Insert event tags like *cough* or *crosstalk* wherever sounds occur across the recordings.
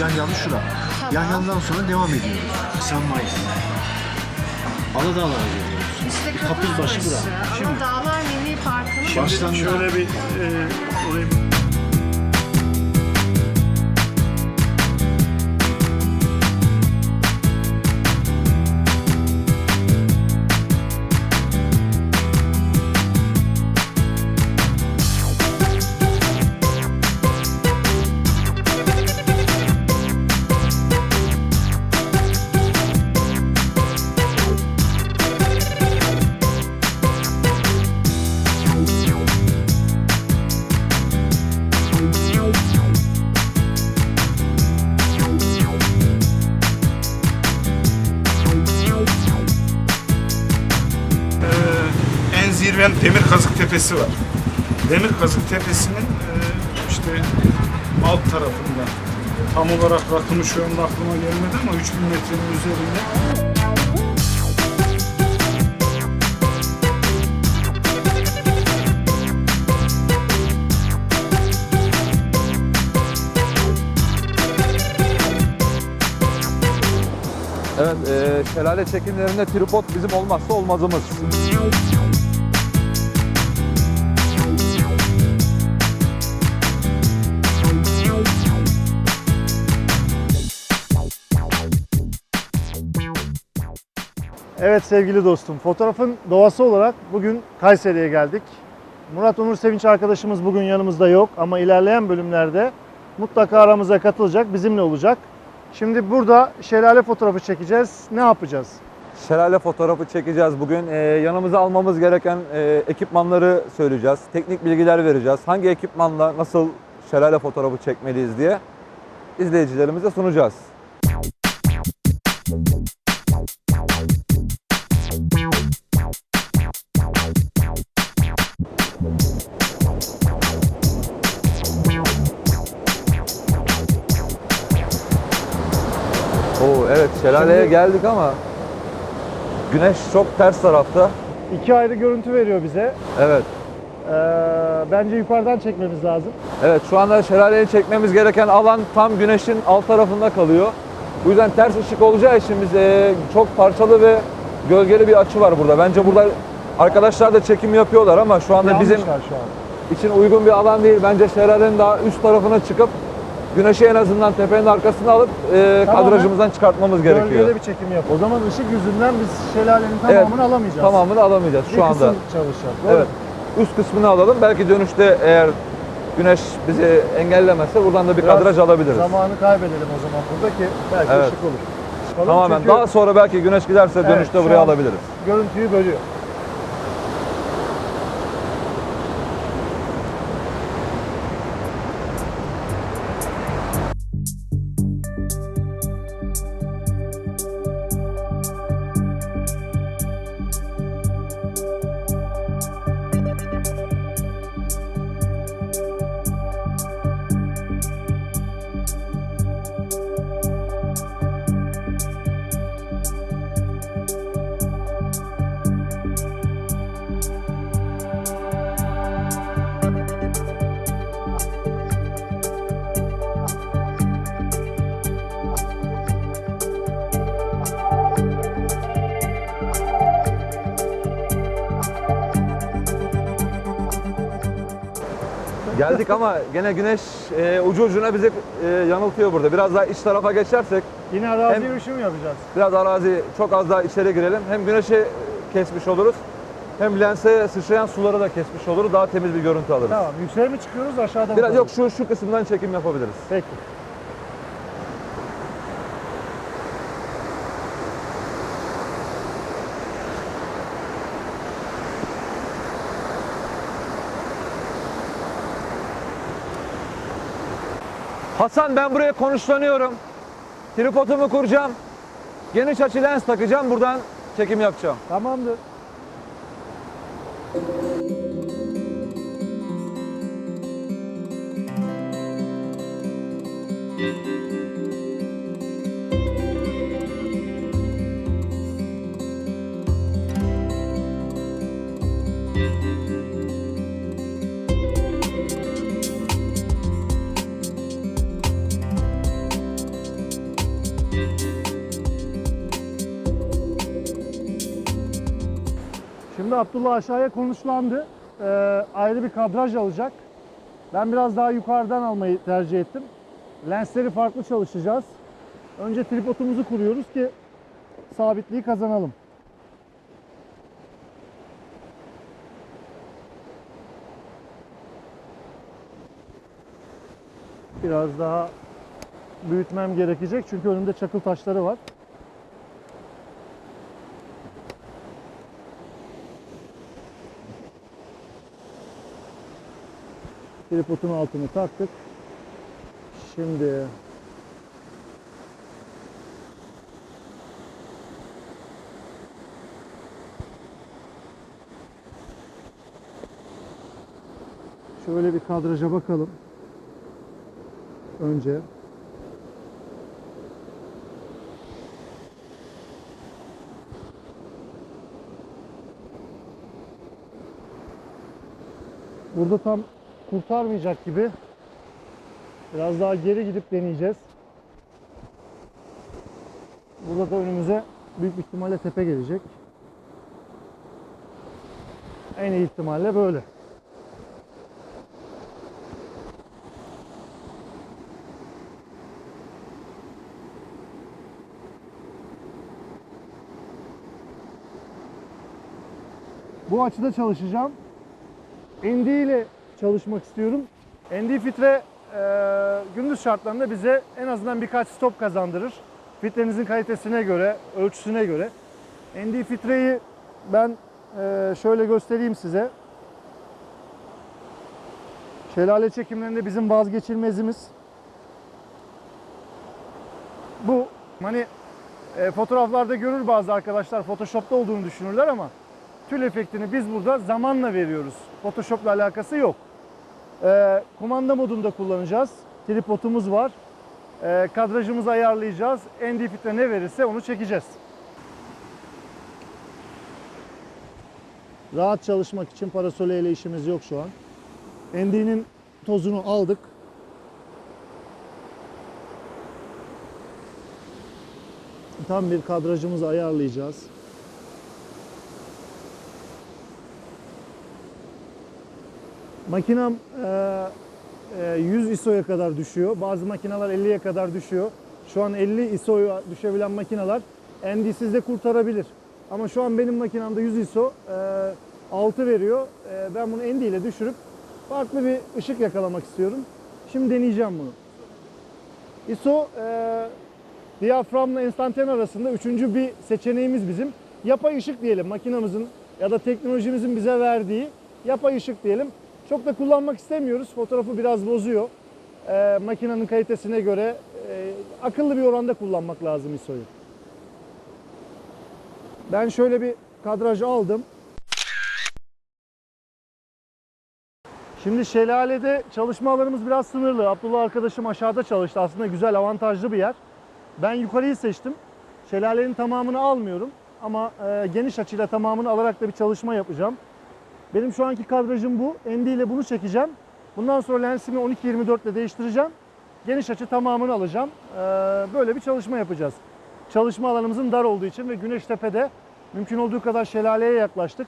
Yan yanlı şura. Tamam. Yan yandan sonra devam ediyoruz. Nisan Mayıs. Aladağlar'a geliyoruz. İşte Kapuzbaşı bura. Ama Şimdi- Dağlar Milli Parkı'nın Baştan Şöyle bir e, orayı Tepesi var. Demir Kazık Tepesi'nin e, işte alt tarafında tam olarak rakımı şu anda aklıma gelmedi ama 3000 metrenin üzerinde. Evet, e, şelale çekimlerinde tripod bizim olmazsa olmazımız. Evet sevgili dostum, fotoğrafın doğası olarak bugün Kayseri'ye geldik. Murat Onur Sevinç arkadaşımız bugün yanımızda yok ama ilerleyen bölümlerde mutlaka aramıza katılacak, bizimle olacak. Şimdi burada şelale fotoğrafı çekeceğiz. Ne yapacağız? Şelale fotoğrafı çekeceğiz bugün. E, yanımıza almamız gereken e, ekipmanları söyleyeceğiz. Teknik bilgiler vereceğiz. Hangi ekipmanla nasıl şelale fotoğrafı çekmeliyiz diye izleyicilerimize sunacağız. Şelaleye Şimdi- geldik ama güneş çok ters tarafta. İki ayrı görüntü veriyor bize. Evet. Ee, bence yukarıdan çekmemiz lazım. Evet şu anda şelaleyi çekmemiz gereken alan tam güneşin alt tarafında kalıyor. Bu yüzden ters ışık olacağı için biz e, çok parçalı ve gölgeli bir açı var burada. Bence burada arkadaşlar da çekim yapıyorlar ama şu anda bizim Yanlışlar şu an. için uygun bir alan değil. Bence şelalenin daha üst tarafına çıkıp güneşi en azından tepenin arkasına alıp e, Tamamen kadrajımızdan çıkartmamız gerekiyor. Gölgede bir çekim yap. O zaman ışık yüzünden biz şelalenin tamamını alamayacağız. Tamamını alamayacağız Bir şu anda. kısım çalışacak. doğru Evet. Üst kısmını alalım. Belki dönüşte eğer güneş bizi engellemezse buradan da bir Biraz kadraj alabiliriz. Zamanı kaybedelim o zaman burada ki belki Evet. ışık olur. Çıkalım Tamamen. çünkü Daha sonra belki güneş giderse Evet, dönüşte buraya alabiliriz. görüntüyü bölüyor. Geldik ama gene güneş e, ucu ucuna bizi e, yanıltıyor burada. Biraz daha iç tarafa geçersek, Yine arazi Hem- yürüyüşü mü yapacağız? biraz arazi çok az daha içeri girelim. Hem güneşi kesmiş oluruz, hem lense sıçrayan suları da kesmiş oluruz. Daha temiz bir görüntü alırız. Tamam. Yükseğe mi çıkıyoruz aşağıda mı? Biraz yok şu şu kısımdan çekim yapabiliriz. Peki. Hasan ben buraya konuşlanıyorum. Tripodumu kuracağım. Geniş açı lens takacağım. Buradan çekim yapacağım. Tamamdır. Şimdi Abdullah aşağıya konuşlandı. Ee, ayrı bir kadraj alacak. Ben biraz daha yukarıdan almayı tercih ettim. Lensleri farklı çalışacağız. Önce tripodumuzu kuruyoruz ki sabitliği kazanalım. Biraz daha büyütmem gerekecek çünkü önümde çakıl taşları var. Tripodun altını taktık. Şimdi şöyle bir kadraja bakalım. Önce Burada tam kurtarmayacak gibi. Biraz daha geri gidip deneyeceğiz. Burada da önümüze büyük ihtimalle tepe gelecek. En iyi ihtimalle böyle. Bu açıda çalışacağım. ND ile çalışmak istiyorum. ND filtre e, gündüz şartlarında bize en azından birkaç stop kazandırır. Filtrenizin kalitesine göre, ölçüsüne göre. ND filtreyi ben e, şöyle göstereyim size. Şelale çekimlerinde bizim vazgeçilmezimiz. Bu hani e, fotoğraflarda görür bazı arkadaşlar Photoshop'ta olduğunu düşünürler ama tül efektini biz burada zamanla veriyoruz. Photoshop'la alakası yok. Ee, kumanda modunda kullanacağız. Tripodumuz var. Ee, kadrajımızı ayarlayacağız. ND filtre ne verirse onu çekeceğiz. Rahat çalışmak için parasole ile işimiz yok şu an. ND'nin tozunu aldık. Tam bir kadrajımızı ayarlayacağız. Makinem e, e, 100 ISO'ya kadar düşüyor. Bazı makineler 50'ye kadar düşüyor. Şu an 50 ISO'ya düşebilen makineler ND'siz de kurtarabilir. Ama şu an benim makinemde 100 ISO e, 6 veriyor. E, ben bunu ND ile düşürüp farklı bir ışık yakalamak istiyorum. Şimdi deneyeceğim bunu. ISO e, diyaframla enstanten arasında üçüncü bir seçeneğimiz bizim. Yapay ışık diyelim makinamızın ya da teknolojimizin bize verdiği yapay ışık diyelim. Çok da kullanmak istemiyoruz. Fotoğrafı biraz bozuyor. Ee, makinenin kalitesine göre e, akıllı bir oranda kullanmak lazım ISO'yu. Ben şöyle bir kadraj aldım. Şimdi şelalede çalışma alanımız biraz sınırlı. Abdullah arkadaşım aşağıda çalıştı. Aslında güzel, avantajlı bir yer. Ben yukarıyı seçtim. Şelalenin tamamını almıyorum. Ama e, geniş açıyla tamamını alarak da bir çalışma yapacağım. Benim şu anki kadrajım bu. ND ile bunu çekeceğim. Bundan sonra lensimi 12-24 ile değiştireceğim. Geniş açı tamamını alacağım. Ee, böyle bir çalışma yapacağız. Çalışma alanımızın dar olduğu için ve Güneştepe'de mümkün olduğu kadar şelaleye yaklaştık.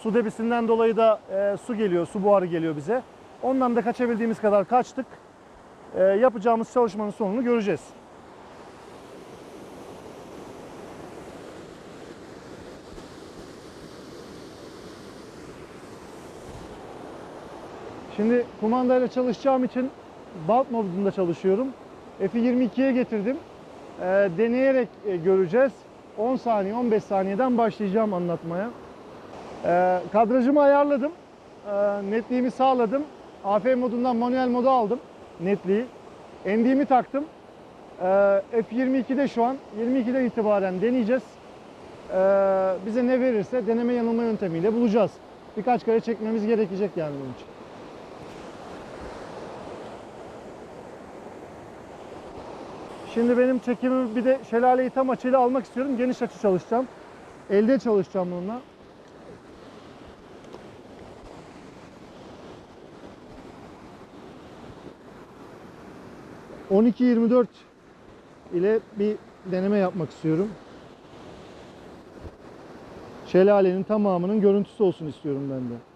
Su debisinden dolayı da e, su geliyor, su buharı geliyor bize. Ondan da kaçabildiğimiz kadar kaçtık. Ee, yapacağımız çalışmanın sonunu göreceğiz. Şimdi kumandayla çalışacağım için bulk modunda çalışıyorum. F22'ye getirdim. Ee, deneyerek e, göreceğiz. 10 saniye, 15 saniyeden başlayacağım anlatmaya. Ee, kadrajımı ayarladım. Ee, netliğimi sağladım. AF modundan manuel moda aldım netliği. ND'mi taktım. Ee, F22'de şu an 22'den itibaren deneyeceğiz. Ee, bize ne verirse deneme yanılma yöntemiyle bulacağız. Birkaç kere çekmemiz gerekecek yani bunun için. Şimdi benim çekimimi bir de şelaleyi tam açıyla almak istiyorum. Geniş açı çalışacağım. Elde çalışacağım bununla. ...12-24 ile bir deneme yapmak istiyorum. şelalenin tamamının görüntüsü olsun istiyorum ben de.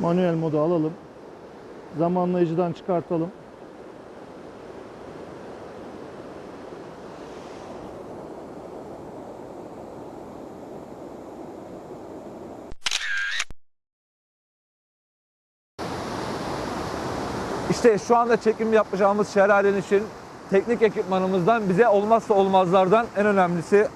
Manuel modu alalım. Zamanlayıcıdan çıkartalım. İşte şu anda çekim yapacağımız şelalenin için teknik ekipmanımızdan bize olmazsa olmazlardan en önemlisi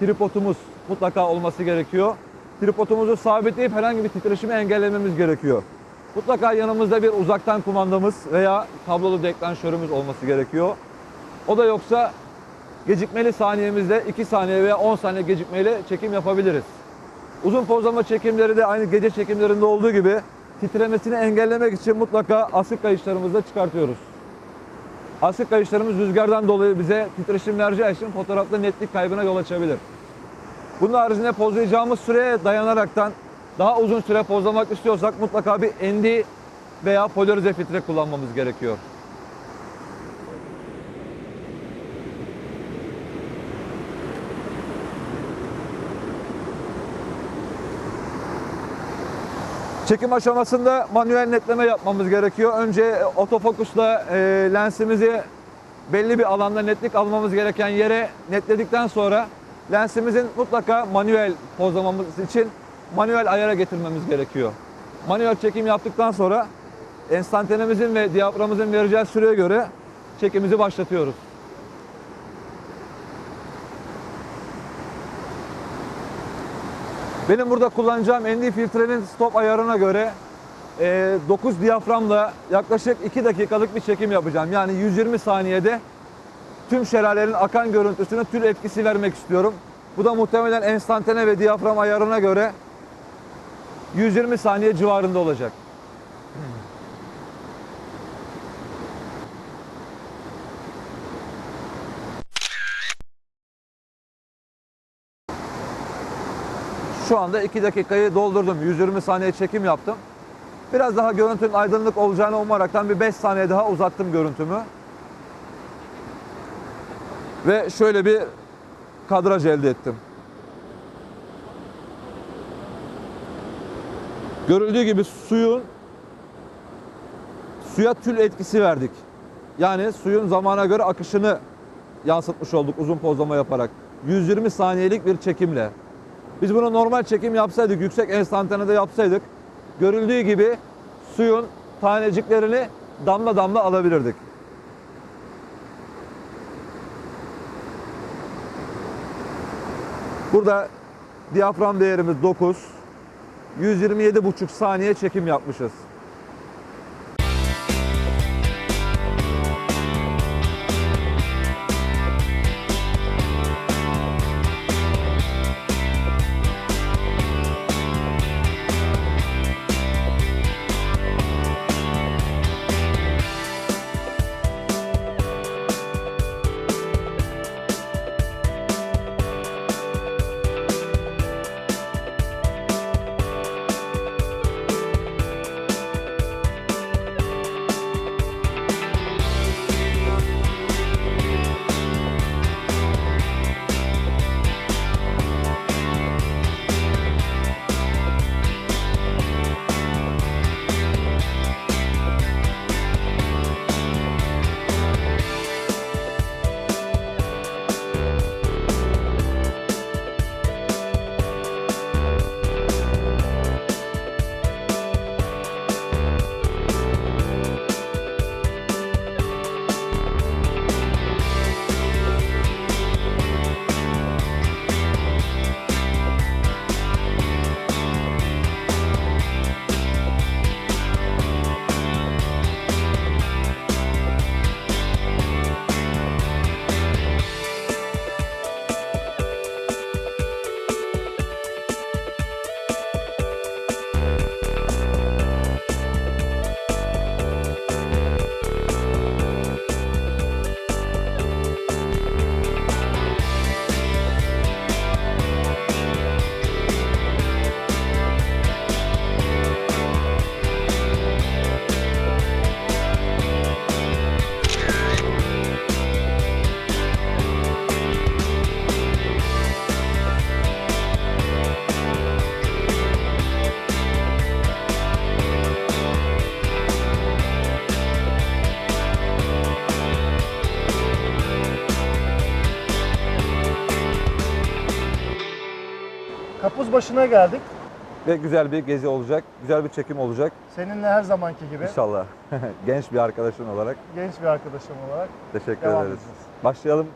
tripodumuz mutlaka olması gerekiyor. Tripodumuzu sabitleyip herhangi bir titreşimi engellememiz gerekiyor. Mutlaka yanımızda bir uzaktan kumandamız veya kablolu deklanşörümüz olması gerekiyor. O da yoksa gecikmeli saniyemizde 2 saniye veya 10 saniye gecikmeyle çekim yapabiliriz. Uzun pozlama çekimleri de aynı gece çekimlerinde olduğu gibi titremesini engellemek için mutlaka asık kayışlarımızı çıkartıyoruz. Asık kayışlarımız rüzgardan dolayı bize titreşim vereceği için fotoğrafta netlik kaybına yol açabilir. Bunun haricinde pozlayacağımız süreye dayanaraktan daha uzun süre pozlamak istiyorsak mutlaka bir ND veya polarize filtre kullanmamız gerekiyor. Çekim aşamasında manuel netleme yapmamız gerekiyor. Önce otofokusla e, lensimizi belli bir alanda netlik almamız gereken yere netledikten sonra lensimizin mutlaka manuel pozlamamız için manuel ayara getirmemiz gerekiyor. Manuel çekim yaptıktan sonra enstantanemizin ve diyaframımızın vereceği süreye göre çekimizi başlatıyoruz. Benim burada kullanacağım ND filtrenin stop ayarına göre e, 9 diyaframla yaklaşık 2 dakikalık bir çekim yapacağım. Yani 120 saniyede tüm şelalenin akan görüntüsüne tül etkisi vermek istiyorum. Bu da muhtemelen enstantane ve diyafram ayarına göre 120 saniye civarında olacak. Şu anda 2 dakikayı doldurdum. 120 saniye çekim yaptım. Biraz daha görüntünün aydınlık olacağını umaraktan bir 5 saniye daha uzattım görüntümü. Ve şöyle bir kadraj elde ettim. Görüldüğü gibi suyun suya tül etkisi verdik. Yani suyun zamana göre akışını yansıtmış olduk uzun pozlama yaparak. 120 saniyelik bir çekimle. Biz bunu normal çekim yapsaydık, yüksek enstantanede yapsaydık, görüldüğü gibi suyun taneciklerini damla damla alabilirdik. Burada diyafram değerimiz 9. 127,5 saniye çekim yapmışız. Başına geldik. Ve güzel bir gezi olacak, güzel bir çekim olacak Seninle her zamanki gibi inşallah. *laughs* Genç bir arkadaşın olarak genç bir arkadaşım olarak teşekkür devam ederiz. edeceğiz. Başlayalım.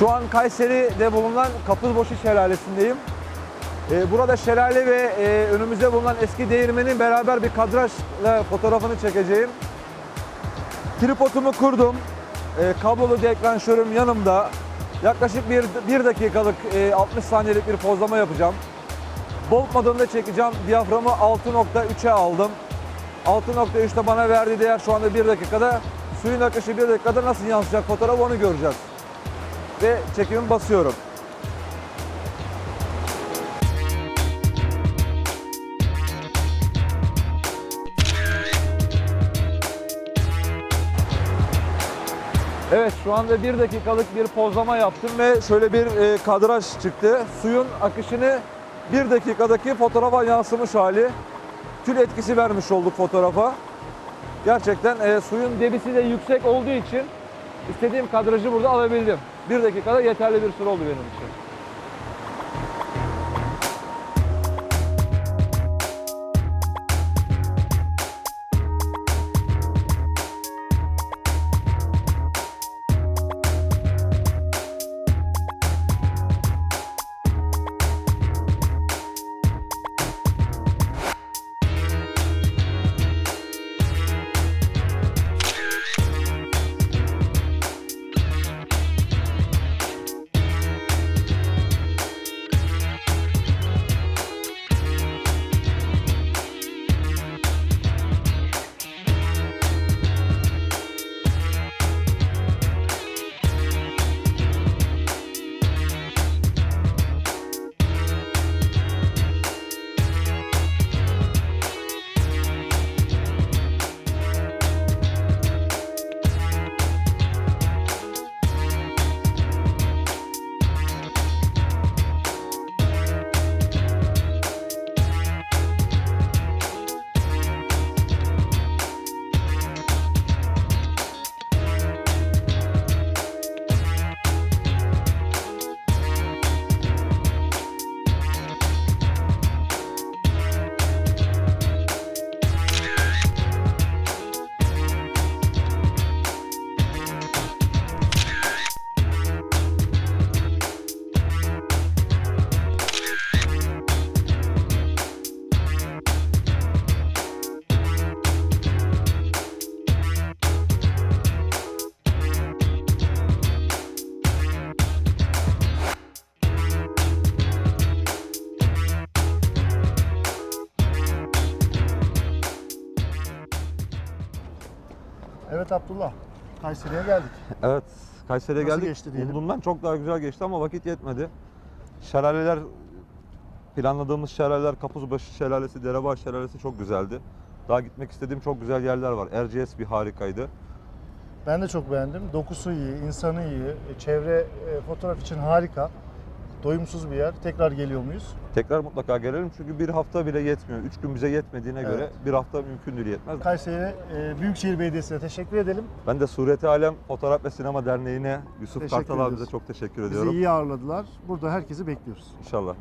Şu an Kayseri'de bulunan Kapızboşu Şelalesi'ndeyim. Ee, burada şelale ve e, önümüzde bulunan eski değirmenin beraber bir kadrajla fotoğrafını çekeceğim. Tripodumu kurdum. Ee, kablolu deklanşörüm yanımda. Yaklaşık bir, bir dakikalık e, 60 saniyelik bir pozlama yapacağım. Bolt modunda çekeceğim. Diyaframı 6.3'e aldım. 6.3'te bana verdiği değer şu anda 1 dakikada. Suyun akışı 1 dakikada nasıl yansıyacak fotoğraf onu göreceğiz. Ve çekimi basıyorum. Evet şu anda bir dakikalık bir pozlama yaptım ve şöyle bir e, kadraj çıktı. Suyun akışını bir dakikadaki fotoğrafa yansımış hali. Tül etkisi vermiş olduk fotoğrafa. Gerçekten e, suyun debisi de yüksek olduğu için istediğim kadrajı burada alabildim. Bir dakikada yeterli bir süre oldu benim için. Evet Abdullah. Kayseri'ye geldik. Evet, Kayseri'ye Nasıl geldik. geçti diyelim? Umduğumdan çok daha güzel geçti ama vakit yetmedi. Şelaleler, planladığımız şelaleler, Kapuzbaşı Şelalesi, Derebağ Şelalesi çok güzeldi. Daha gitmek istediğim çok güzel yerler var. Erciyes bir harikaydı. Ben de çok beğendim. Dokusu iyi, insanı iyi, çevre e, fotoğraf için harika. Doyumsuz bir yer. Tekrar geliyor muyuz? Tekrar mutlaka gelelim çünkü bir hafta bile yetmiyor. Üç gün bize yetmediğine Evet. göre bir hafta mümkün değil yetmez. Kayseri e, Büyükşehir Belediyesi'ne teşekkür edelim. Ben de Sureti Alem Fotoğraf ve Sinema Derneği'ne Yusuf Teşekkür Kartal abimize çok teşekkür Bizi ediyorum. iyi ağırladılar. Burada herkesi bekliyoruz. İnşallah.